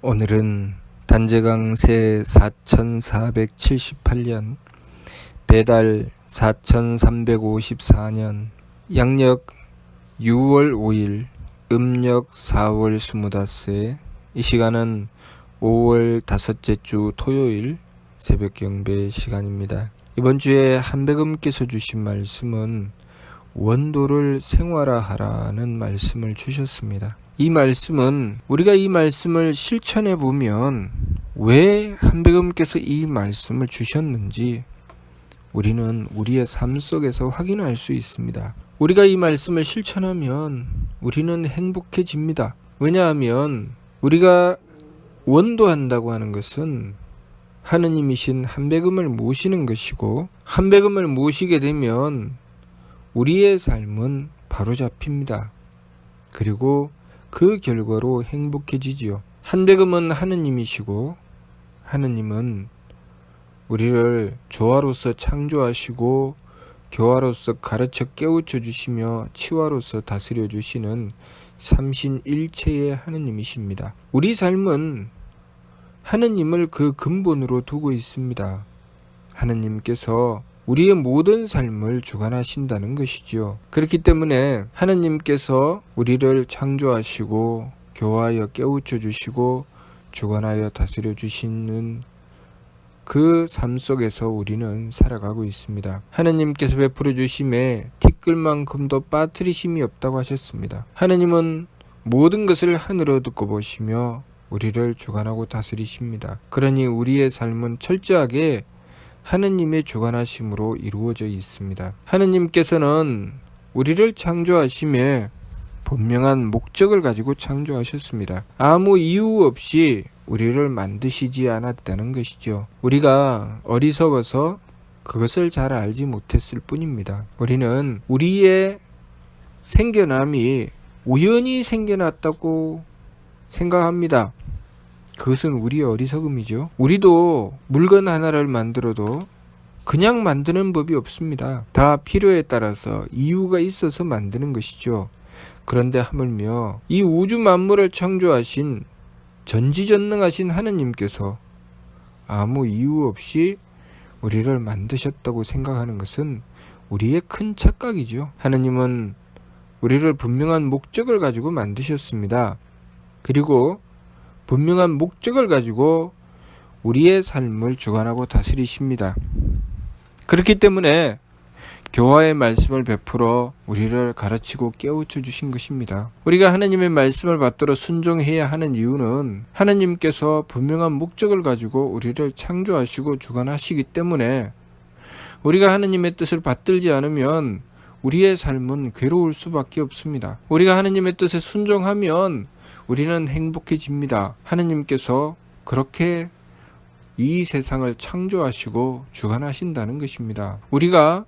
오늘은 단재강세 4478년 배달 4354년 양력 6월 5일 음력 4월 25세 이 시간은 5월 다섯째 주 토요일 새벽 경배 시간입니다. 이번 주에 한백음께서 주신 말씀은 원도를 생활화하라는 말씀을 주셨습니다. 이 말씀은 우리가 이 말씀을 실천해 보면 왜 한백음께서 이 말씀을 주셨는지 우리는 우리의 삶 속에서 확인할 수 있습니다. 우리가 이 말씀을 실천하면 우리는 행복해집니다. 왜냐하면 우리가 원도한다고 하는 것은 하느님이신 한백음을 모시는 것이고 한백음을 모시게 되면 우리의 삶은 바로잡힙니다. 그리고 그 결과로 행복해지지요. 한백음은 하느님이시고 하느님은 우리를 조화로서 창조하시고 교화로서 가르쳐 깨우쳐 주시며 치화로서 다스려 주시는 삼신일체의 하느님이십니다. 우리 삶은 하느님을 그 근본으로 두고 있습니다. 하느님께서 우리의 모든 삶을 주관하신다는 것이죠. 그렇기 때문에 하느님께서 우리를 창조하시고 교화하여 깨우쳐 주시고 주관하여 다스려 주시는 그 삶 속에서 우리는 살아가고 있습니다. 하느님께서 베풀어 주심에 티끌만큼도 빠뜨리심이 없다고 하셨습니다. 하느님은 모든 것을 하늘로 듣고 보시며 우리를 주관하고 다스리십니다. 그러니 우리의 삶은 철저하게 하느님의 주관하심으로 이루어져 있습니다. 하느님께서는 우리를 창조하심에 분명한 목적을 가지고 창조하셨습니다. 아무 이유 없이 우리를 만드시지 않았다는 것이죠. 우리가 어리석어서 그것을 잘 알지 못했을 뿐입니다. 우리는 우리의 생겨남이 우연히 생겨났다고 생각합니다. 그것은 우리의 어리석음이죠. 우리도 물건 하나를 만들어도 그냥 만드는 법이 없습니다. 다 필요에 따라서 이유가 있어서 만드는 것이죠. 그런데 하물며 이 우주 만물을 창조하신 전지전능하신 하느님께서 아무 이유 없이 우리를 만드셨다고 생각하는 것은 우리의 큰 착각이죠. 하느님은 우리를 분명한 목적을 가지고 만드셨습니다. 그리고 분명한 목적을 가지고 우리의 삶을 주관하고 다스리십니다. 그렇기 때문에 교화의 말씀을 베풀어 우리를 가르치고 깨우쳐 주신 것입니다. 우리가 하나님의 말씀을 받들어 순종해야 하는 이유는 하나님께서 분명한 목적을 가지고 우리를 창조하시고 주관하시기 때문에 우리가 하나님의 뜻을 받들지 않으면 우리의 삶은 괴로울 수밖에 없습니다. 우리가 하나님의 뜻에 순종하면 우리는 행복해집니다. 하나님께서 그렇게 이 세상을 창조하시고 주관하신다는 것입니다. 우리가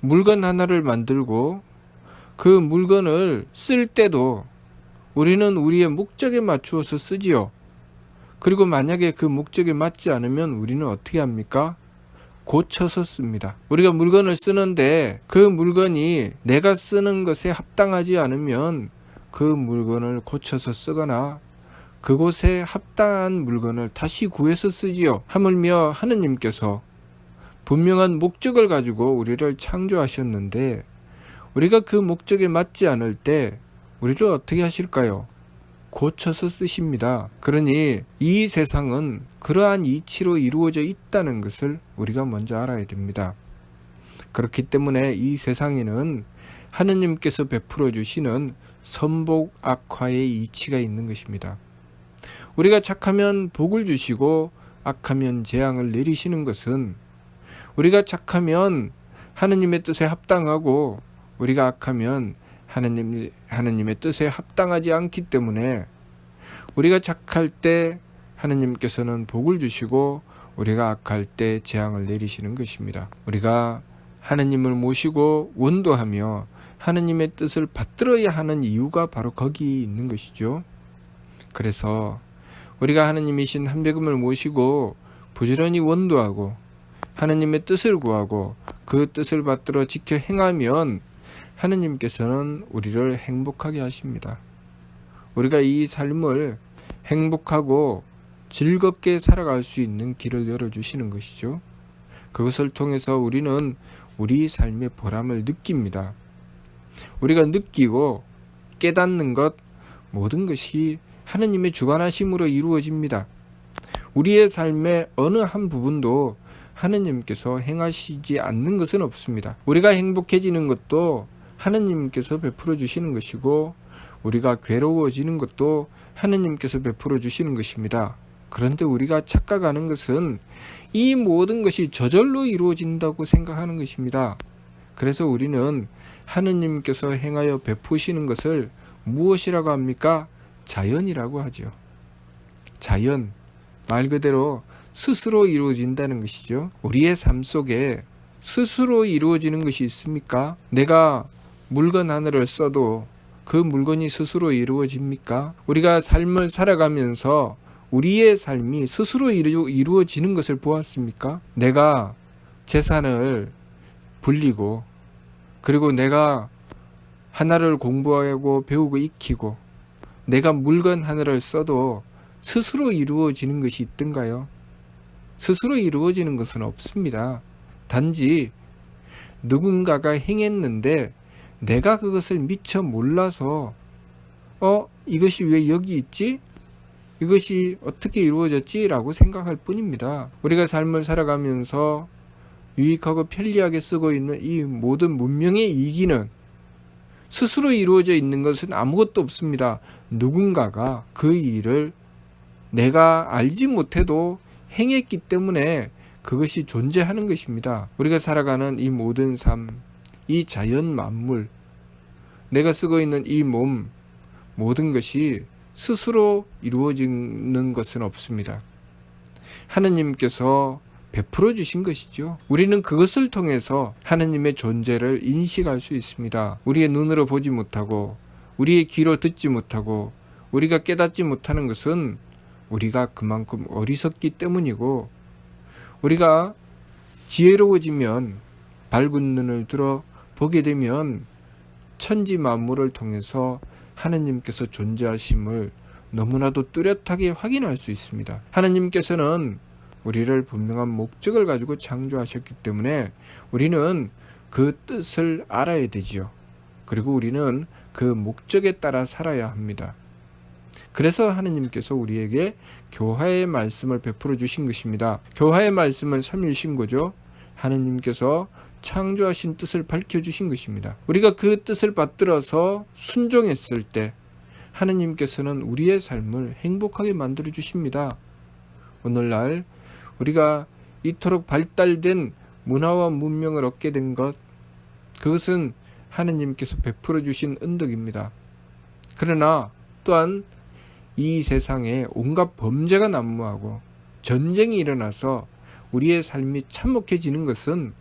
물건 하나를 만들고 그 물건을 쓸 때도 우리는 우리의 목적에 맞추어서 쓰지요. 그리고 만약에 그 목적에 맞지 않으면 우리는 어떻게 합니까? 고쳐서 씁니다. 우리가 물건을 쓰는데 그 물건이 내가 쓰는 것에 합당하지 않으면 그 물건을 고쳐서 쓰거나 그곳에 합당한 물건을 다시 구해서 쓰지요. 하물며 하느님께서 분명한 목적을 가지고 우리를 창조하셨는데 우리가 그 목적에 맞지 않을 때 우리를 어떻게 하실까요? 고쳐서 쓰십니다. 그러니 이 세상은 그러한 이치로 이루어져 있다는 것을 우리가 먼저 알아야 됩니다. 그렇기 때문에 이 세상에는 하느님께서 베풀어 주시는 선복 악화의 이치가 있는 것입니다. 우리가 착하면 복을 주시고 악하면 재앙을 내리시는 것은 우리가 착하면 하느님의 뜻에 합당하고 우리가 악하면 하느님 하느님의 뜻에 합당하지 않기 때문에 우리가 착할 때 하느님께서는 복을 주시고 우리가 악할 때 재앙을 내리시는 것입니다. 우리가 하느님을 모시고 원도하며 하느님의 뜻을 받들어야 하는 이유가 바로 거기 있는 것이죠. 그래서 우리가 하느님이신 한백음을 모시고 부지런히 원도하고 하느님의 뜻을 구하고 그 뜻을 받들어 지켜 행하면 하느님께서는 우리를 행복하게 하십니다. 우리가 이 삶을 행복하고 즐겁게 살아갈 수 있는 길을 열어주시는 것이죠. 그것을 통해서 우리는 우리 삶의 보람을 느낍니다. 우리가 느끼고 깨닫는 것 모든 것이 하느님의 주관하심으로 이루어집니다. 우리의 삶의 어느 한 부분도 하느님께서 행하시지 않는 것은 없습니다. 우리가 행복해지는 것도 하느님께서 베풀어 주시는 것이고 우리가 괴로워지는 것도 하느님께서 베풀어 주시는 것입니다. 그런데 우리가 착각하는 것은 이 모든 것이 저절로 이루어진다고 생각하는 것입니다. 그래서 우리는 하느님께서 행하여 베푸시는 것을 무엇이라고 합니까? 자연이라고 하죠. 자연. 말 그대로 스스로 이루어진다는 것이죠. 우리의 삶 속에 스스로 이루어지는 것이 있습니까? 내가 물건 하나를 써도 그 물건이 스스로 이루어집니까? 우리가 삶을 살아가면서 우리의 삶이 스스로 이루, 이루어지는 것을 보았습니까? 내가 재산을 불리고 그리고 내가 하나를 공부하고 배우고 익히고 내가 물건 하나를 써도 스스로 이루어지는 것이 있던가요? 스스로 이루어지는 것은 없습니다. 단지 누군가가 행했는데 내가 그것을 미처 몰라서 어 이것이 왜 여기 있지? 이것이 어떻게 이루어졌지 라고 생각할 뿐입니다. 우리가 삶을 살아가면서 유익하고 편리하게 쓰고 있는 이 모든 문명의 이기는 스스로 이루어져 있는 것은 아무것도 없습니다. 누군가가 그 일을 내가 알지 못해도 행했기 때문에 그것이 존재하는 것입니다. 우리가 살아가는 이 모든 삶, 이 자연 만물, 내가 쓰고 있는 이 몸, 모든 것이 스스로 이루어지는 것은 없습니다. 하느님께서 베풀어 주신 것이죠. 우리는 그것을 통해서 하느님의 존재를 인식할 수 있습니다. 우리의 눈으로 보지 못하고, 우리의 귀로 듣지 못하고, 우리가 깨닫지 못하는 것은 우리가 그만큼 어리석기 때문이고, 우리가 지혜로워지면 밝은 눈을 들어 보게 되면 천지 만물을 통해서 하느님께서 존재하심을 너무나도 뚜렷하게 확인할 수 있습니다. 하느님께서는 우리를 분명한 목적을 가지고 창조하셨기 때문에 우리는 그 뜻을 알아야 되지요. 그리고 우리는 그 목적에 따라 살아야 합니다. 그래서 하느님께서 우리에게 교화의 말씀을 베풀어 주신 것입니다. 교화의 말씀은 삼일신고죠. 하느님께서 창조하신 뜻을 밝혀 주신 것입니다. 우리가 그 뜻을 받들어서 순종했을 때 하느님께서는 우리의 삶을 행복하게 만들어 주십니다. 오늘날 우리가 이토록 발달된 문화와 문명을 얻게 된 것, 그것은 하느님께서 베풀어 주신 은덕입니다. 그러나 또한 이 세상에 온갖 범죄가 난무하고 전쟁이 일어나서 우리의 삶이 참혹해지는 것은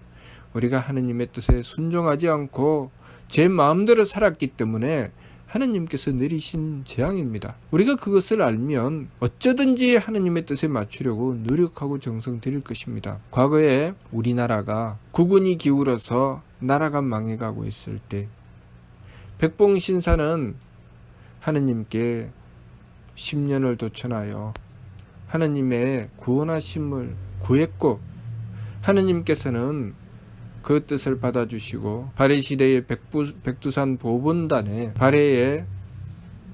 우리가 하느님의 뜻에 순종하지 않고 제 마음대로 살았기 때문에 하느님께서 내리신 재앙입니다. 우리가 그것을 알면 어쩌든지 하느님의 뜻에 맞추려고 노력하고 정성 들일 것입니다. 과거에 우리나라가 국군이 기울어서 나라가 망해가고 있을 때 백봉 신사는 하느님께 10년을 도천하여 하느님의 구원하심을 구했고 하느님께서는 그 뜻을 받아주시고 발해 시대의 백부, 백두산 보분단에 발해의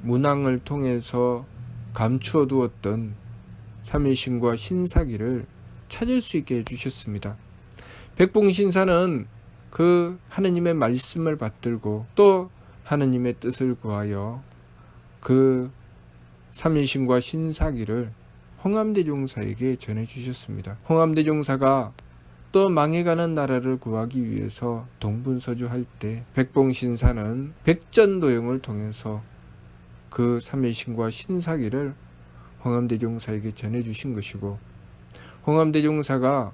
문항을 통해서 감추어 두었던 삼일신과 신사기를 찾을 수 있게 해주셨습니다. 백봉신사는 그 하느님의 말씀을 받들고 또 하느님의 뜻을 구하여 그 삼일신과 신사기를 홍암대종사에게 전해주셨습니다. 홍암대종사가 또 망해가는 나라를 구하기 위해서 동분서주할 때 백봉신사는 백전도용을 통해서 그 삼일신과 신사기를 홍암대종사에게 전해주신 것이고 홍암대종사가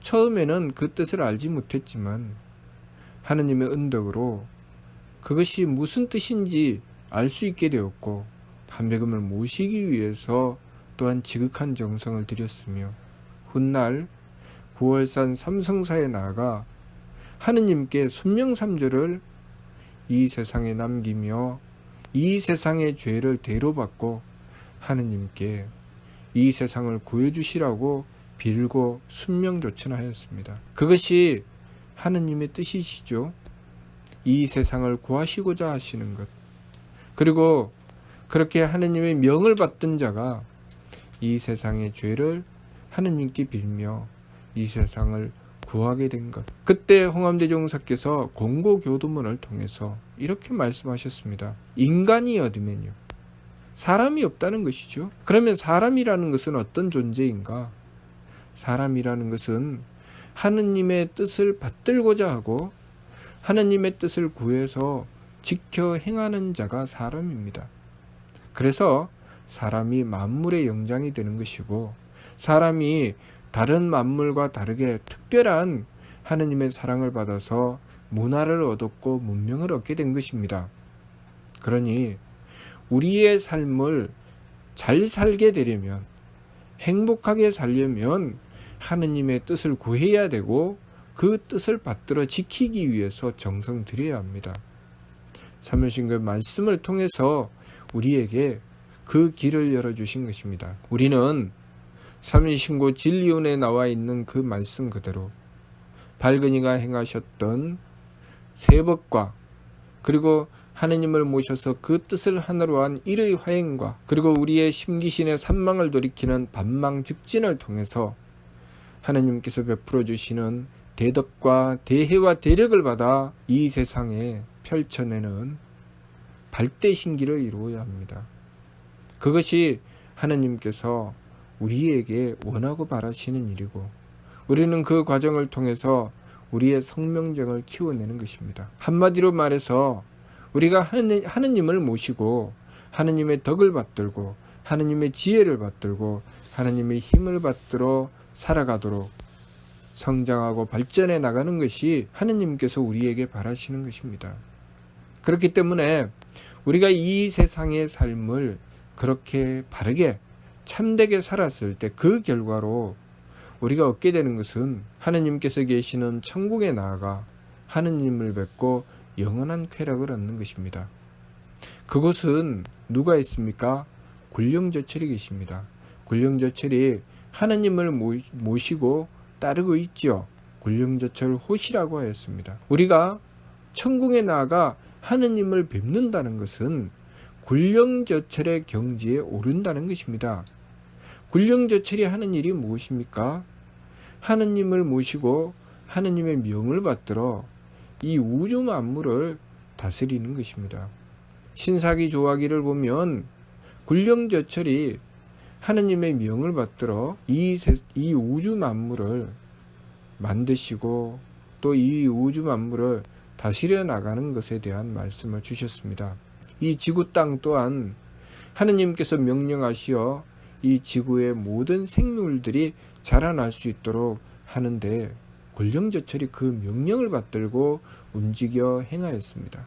처음에는 그 뜻을 알지 못했지만 하느님의 은덕으로 그것이 무슨 뜻인지 알 수 있게 되었고 한백음을 모시기 위해서 또한 지극한 정성을 들였으며 훗날 9월산 삼성사에 나아가 하느님께 순명삼절을 이 세상에 남기며 이 세상의 죄를 대로받고 하느님께 이 세상을 구해주시라고 빌고 순명조천하였습니다. 그것이 하느님의 뜻이시죠. 이 세상을 구하시고자 하시는 것. 그리고 그렇게 하느님의 명을 받던 자가 이 세상의 죄를 하느님께 빌며 이 세상을 구하게 된 것. 그때 홍암대종사께서 공고교도문을 통해서 이렇게 말씀하셨습니다. 인간이 얻으면요. 사람이 없다는 것이죠. 그러면 사람이라는 것은 어떤 존재인가? 사람이라는 것은 하느님의 뜻을 받들고자 하고 하느님의 뜻을 구해서 지켜 행하는 자가 사람입니다. 그래서 사람이 만물의 영장이 되는 것이고 사람이 다른 만물과 다르게 특별한 하느님의 사랑을 받아서 문화를 얻었고 문명을 얻게 된 것입니다. 그러니 우리의 삶을 잘 살게 되려면 행복하게 살려면 하느님의 뜻을 구해야 되고 그 뜻을 받들어 지키기 위해서 정성 들여야 합니다. 사무신그 말씀을 통해서 우리에게 그 길을 열어주신 것입니다. 우리는 삼위신고 진리원에 나와 있는 그 말씀 그대로 발근이가 행하셨던 세법과 그리고 하느님을 모셔서 그 뜻을 하나로 한 일의 화행과 그리고 우리의 심기신의 산망을 돌이키는 반망 즉진을 통해서 하느님께서 베풀어 주시는 대덕과 대해와 대력을 받아 이 세상에 펼쳐내는 발대신기를 이루어야 합니다. 그것이 하느님께서 우리에게 원하고 바라시는 일이고 우리는 그 과정을 통해서 우리의 성명정을 키워내는 것입니다. 한마디로 말해서 우리가 하느님 을 모시고 하느님의 덕을 받들고 하느님의 지혜를 받들고 하느님의 힘을 받들어 살아가도록 성장하고 발전해 나가는 것이 하느님께서 우리에게 바라시는 것입니다. 그렇기 때문에 우리가 이 세상의 삶을 그렇게 바르게 참되게 살았을 때 그 결과로 우리가 얻게 되는 것은 하느님께서 계시는 천국에 나아가 하느님을 뵙고 영원한 쾌락을 얻는 것입니다. 그곳은 누가 있습니까? 굴령저철이 계십니다. 굴령저철이 하느님을 모시고 따르고 있죠. 굴령저철 호시라고 하였습니다. 우리가 천국에 나아가 하느님을 뵙는다는 것은 굴령저철의 경지에 오른다는 것입니다. 굴령저철이 하는 일이 무엇입니까? 하느님을 모시고 하느님의 명을 받들어 이 우주 만물을 다스리는 것입니다. 신사기 조화기를 보면 굴령저철이 하느님의 명을 받들어 이, 세, 이 우주 만물을 만드시고 또 이 우주 만물을 다스려 나가는 것에 대한 말씀을 주셨습니다. 이 지구 땅 또한 하느님께서 명령하시어 이 지구의 모든 생물들이 자라날 수 있도록 하는데 권령저철이 그 명령을 받들고 움직여 행하였습니다.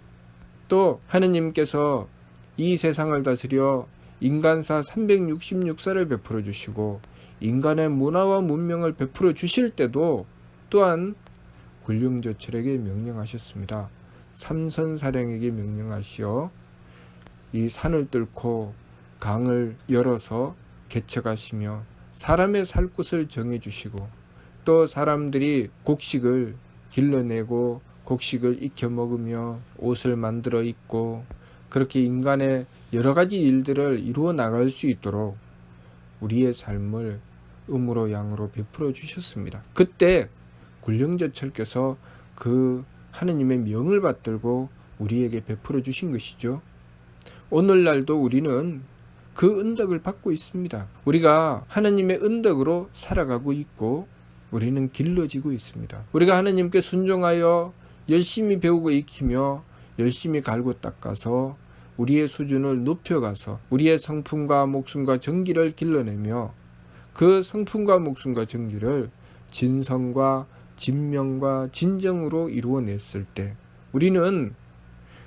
또 하느님께서 이 세상을 다스려 인간사 366사를 베풀어 주시고 인간의 문화와 문명을 베풀어 주실 때도 또한 굴령저철에게 명령하셨습니다. 삼선사령에게 명령하시어 이 산을 뚫고 강을 열어서 개척하시며 사람의 살 곳을 정해 주시고 또 사람들이 곡식을 길러내고 곡식을 익혀 먹으며 옷을 만들어 입고 그렇게 인간의 여러 가지 일들을 이루어 나갈 수 있도록 우리의 삶을 음으로 양으로 베풀어 주셨습니다. 그때 굴령저철께서 그 하느님의 명을 받들고 우리에게 베풀어 주신 것이죠. 오늘날도 우리는 그 은덕을 받고 있습니다. 우리가 하느님의 은덕으로 살아가고 있고 우리는 길러지고 있습니다. 우리가 하느님께 순종하여 열심히 배우고 익히며 열심히 갈고 닦아서 우리의 수준을 높여가서 우리의 성품과 목숨과 정기를 길러내며 그 성품과 목숨과 정기를 진성과 진명과 진정으로 이루어냈을 때 우리는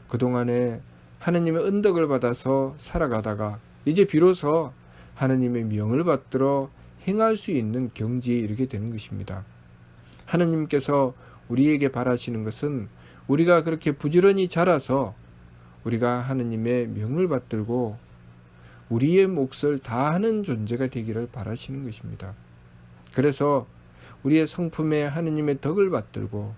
그동안에 하느님의 은덕을 받아서 살아가다가 이제 비로소 하느님의 명을 받들어 행할 수 있는 경지에 이르게 되는 것입니다. 하느님께서 우리에게 바라시는 것은 우리가 그렇게 부지런히 자라서 우리가 하느님의 명을 받들고 우리의 몫을 다하는 존재가 되기를 바라시는 것입니다. 그래서 우리의 성품에 하느님의 덕을 받들고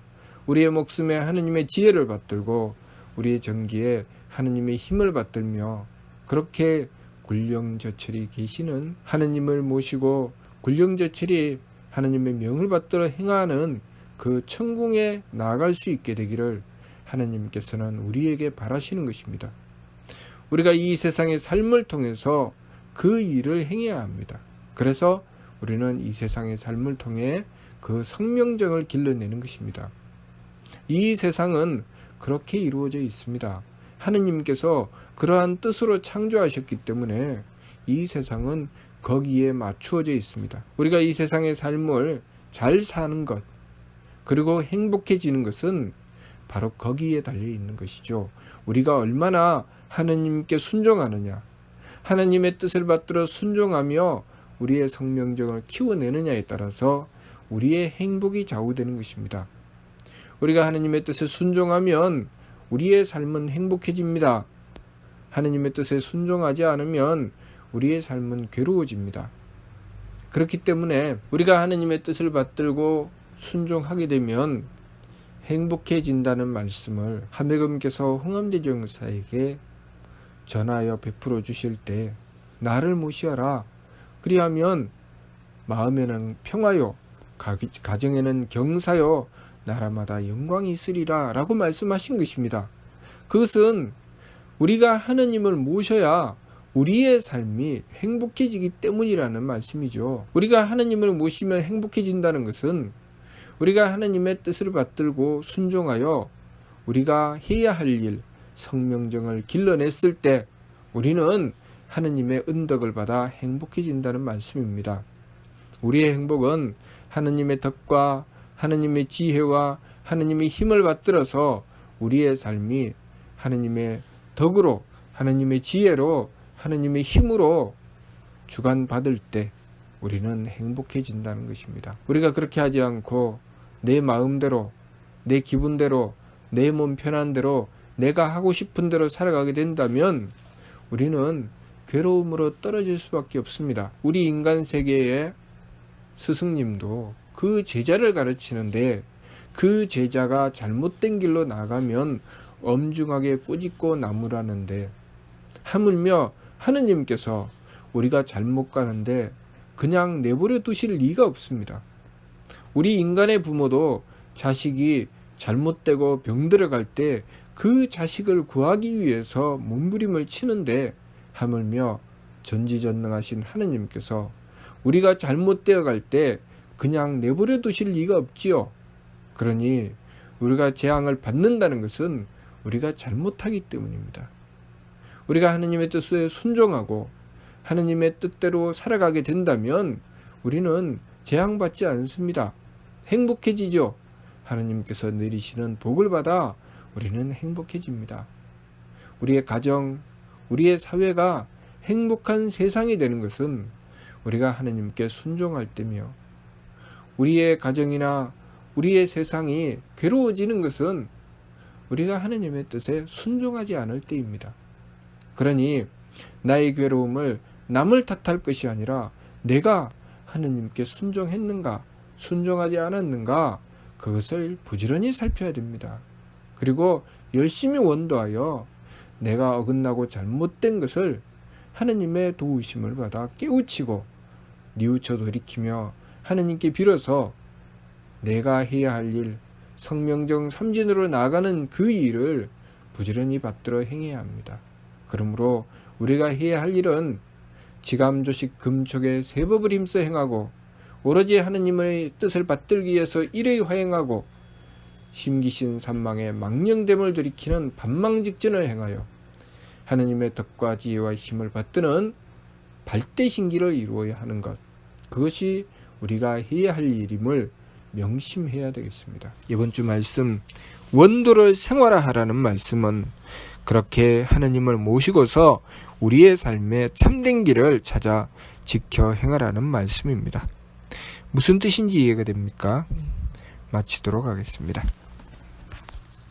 우리의 목숨에 하느님의 지혜를 받들고 우리의 전기에 하느님의 힘을 받들며 그렇게 굴령저철이 계시는 하느님을 모시고 굴령저철이 하느님의 명을 받들어 행하는 그 천궁에 나아갈 수 있게 되기를 하나님께서는 우리에게 바라시는 것입니다. 우리가 이 세상의 삶을 통해서 그 일을 행해야 합니다. 그래서 우리는 이 세상의 삶을 통해 그 성명정을 길러내는 것입니다. 이 세상은 그렇게 이루어져 있습니다. 하느님께서 그러한 뜻으로 창조하셨기 때문에 이 세상은 거기에 맞추어져 있습니다. 우리가 이 세상의 삶을 잘 사는 것, 그리고 행복해지는 것은 바로 거기에 달려 있는 것이죠. 우리가 얼마나 하나님께 순종하느냐, 하나님의 뜻을 받들어 순종하며 우리의 성명정을 키워내느냐에 따라서 우리의 행복이 좌우되는 것입니다. 우리가 하나님의 뜻에 순종하면 우리의 삶은 행복해집니다. 하나님의 뜻에 순종하지 않으면 우리의 삶은 괴로워집니다. 그렇기 때문에 우리가 하나님의 뜻을 받들고 순종하게 되면 행복해진다는 말씀을 하매금께서 홍암대종사에게 전하여 베풀어 주실 때 나를 모시어라 그리하면 마음에는 평화요 가정에는 경사요 나라마다 영광이 있으리라 라고 말씀하신 것입니다. 그것은 우리가 하느님을 모셔야 우리의 삶이 행복해지기 때문이라는 말씀이죠. 우리가 하나님을 모시면 행복해진다는 것은 우리가 하나님의 뜻을 받들고 순종하여 우리가 해야 할 일, 성명정을 길러냈을 때 우리는 하나님의 은덕을 받아 행복해진다는 말씀입니다. 우리의 행복은 하나님의 덕과 하나님의 지혜와 하나님의 힘을 받들어서 우리의 삶이 하나님의 덕으로 하나님의 지혜로 하나님의 힘으로 주관 받을 때 우리는 행복해진다는 것입니다. 우리가 그렇게 하지 않고 내 마음대로 내 기분대로 내 몸 편한 대로 내가 하고 싶은 대로 살아가게 된다면 우리는 괴로움으로 떨어질 수밖에 없습니다. 우리 인간 세계의 스승님도 그 제자를 가르치는데 그 제자가 잘못된 길로 나가면 엄중하게 꾸짖고 나무라는데 하물며 하느님께서 우리가 잘못 가는데 그냥 내버려 두실 리가 없습니다. 우리 인간의 부모도 자식이 잘못되고 병들어갈 때 그 자식을 구하기 위해서 몸부림을 치는데 하물며 전지전능하신 하느님께서 우리가 잘못되어 갈 때 그냥 내버려 두실 리가 없지요. 그러니 우리가 재앙을 받는다는 것은 우리가 잘못하기 때문입니다. 우리가 하느님의 뜻에 순종하고 하느님의 뜻대로 살아가게 된다면 우리는 재앙받지 않습니다. 행복해지죠. 하느님께서 내리시는 복을 받아 우리는 행복해집니다. 우리의 가정, 우리의 사회가 행복한 세상이 되는 것은 우리가 하느님께 순종할 때며 우리의 가정이나 우리의 세상이 괴로워지는 것은 우리가 하느님의 뜻에 순종하지 않을 때입니다. 그러니 나의 괴로움을 남을 탓할 것이 아니라 내가 하느님께 순종했는가, 순종하지 않았는가, 그것을 부지런히 살펴야 됩니다. 그리고 열심히 원도하여 내가 어긋나고 잘못된 것을 하느님의 도우심을 받아 깨우치고 뉘우쳐 돌이키며 하느님께 빌어서 내가 해야 할 일, 성명정 삼진으로 나가는 그 일을 부지런히 받들어 행해야 합니다. 그러므로 우리가 해야 할 일은 지감조식 금촉의 세법을 힘써 행하고 오로지 하느님의 뜻을 받들기 위해서 일의 화행하고 심기신 산망에 망령됨을 들이키는 반망직전을 행하여 하느님의 덕과 지혜와 힘을 받드는 발대신기를 이루어야 하는 것 그것이 우리가 해야 할 일임을 명심해야 되겠습니다. 이번 주 말씀 원도를 생활화하라는 말씀은 그렇게 하느님을 모시고서 우리의 삶에 참된 길을 찾아 지켜 행하라는 말씀입니다. 무슨 뜻인지 이해가 됩니까? 마치도록 하겠습니다.